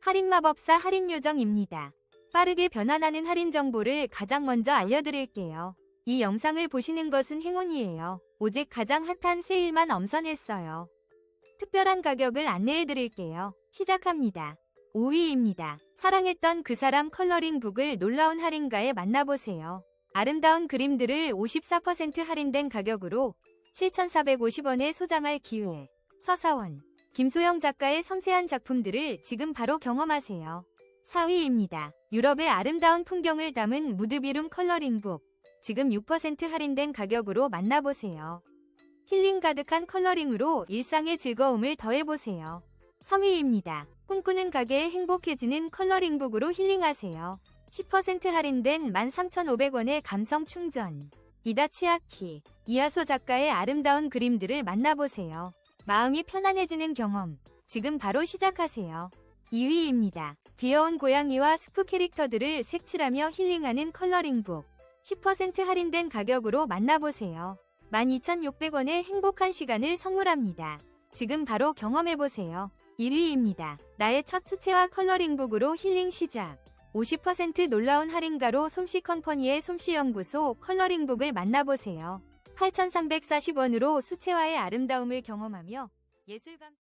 할인마법사 할인요정입니다. 빠르게 변환하는 할인 정보를 가장 먼저 알려드릴게요. 이 영상을 보시는 것은 행운이에요. 오직 가장 핫한 세일만 엄선했어요. 특별한 가격을 안내해드릴게요. 시작합니다. 5위입니다. 사랑했던 그 사람 컬러링 북을 놀라운 할인가에 만나보세요. 아름다운 그림들을 54% 할인된 가격으로 7,450원에 소장할 기회. 서사원, 김소영 작가의 섬세한 작품들을 지금 바로 경험하세요. 4위입니다. 유럽의 아름다운 풍경을 담은 무드비룸 컬러링북. 지금 6% 할인된 가격으로 만나보세요. 힐링 가득한 컬러링으로 일상의 즐거움을 더해보세요. 3위입니다. 꿈꾸는 가게에 행복해지는 컬러링북으로 힐링하세요. 10% 할인된 13,500원의 감성 충전. 이다치아키, 이하소 작가의 아름다운 그림들을 만나보세요. 마음이 편안해지는 경험. 지금 바로 시작하세요. 2위입니다. 귀여운 고양이와 스프 캐릭터들을 색칠하며 힐링하는 컬러링북. 10% 할인된 가격으로 만나보세요. 12,600원의 행복한 시간을 선물합니다. 지금 바로 경험해보세요. 1위입니다. 나의 첫 수채화 컬러링북으로 힐링 시작. 50% 놀라운 할인가로 솜씨 컴퍼니의 솜씨 연구소 컬러링북을 만나보세요. 8,340원으로 수채화의 아름다움을 경험하며 예술감